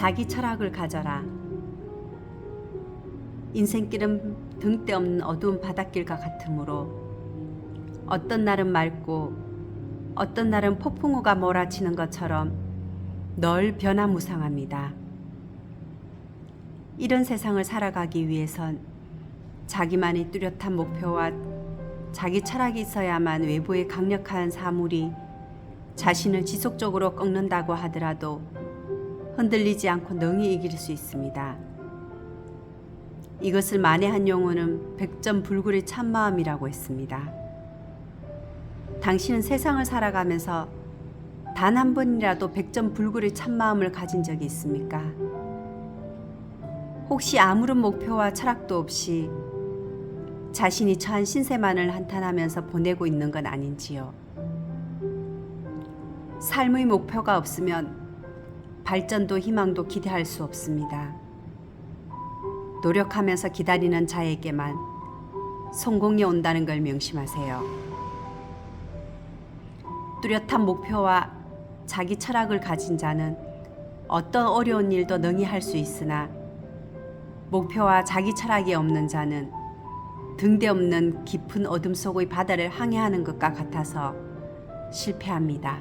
자기 철학을 가져라. 인생길은 등대 없는 어두운 바닷길과 같으므로 어떤 날은 맑고 어떤 날은 폭풍우가 몰아치는 것처럼 늘 변화무쌍합니다. 이런 세상을 살아가기 위해선 자기만의 뚜렷한 목표와 자기 철학이 있어야만 외부의 강력한 사물이 자신을 지속적으로 꺾는다고 하더라도 흔들리지 않고 능히 이길 수 있습니다. 이것을 만해한 용어는 백전불굴의 참마음이라고 했습니다. 당신은 세상을 살아가면서 단 한 번이라도 백전불굴의 참마음을 가진 적이 있습니까? 혹시 아무런 목표와 철학도 없이 자신이 처한 신세만을 한탄하면서 보내고 있는 건 아닌지요? 삶의 목표가 없으면 발전도 희망도 기대할 수 없습니다. 노력하면서 기다리는 자에게만 성공이 온다는 걸 명심하세요. 뚜렷한 목표와 자기 철학을 가진 자는 어떤 어려운 일도 능히 할 수 있으나 목표와 자기 철학이 없는 자는 등대 없는 깊은 어둠 속의 바다를 항해하는 것과 같아서 실패합니다.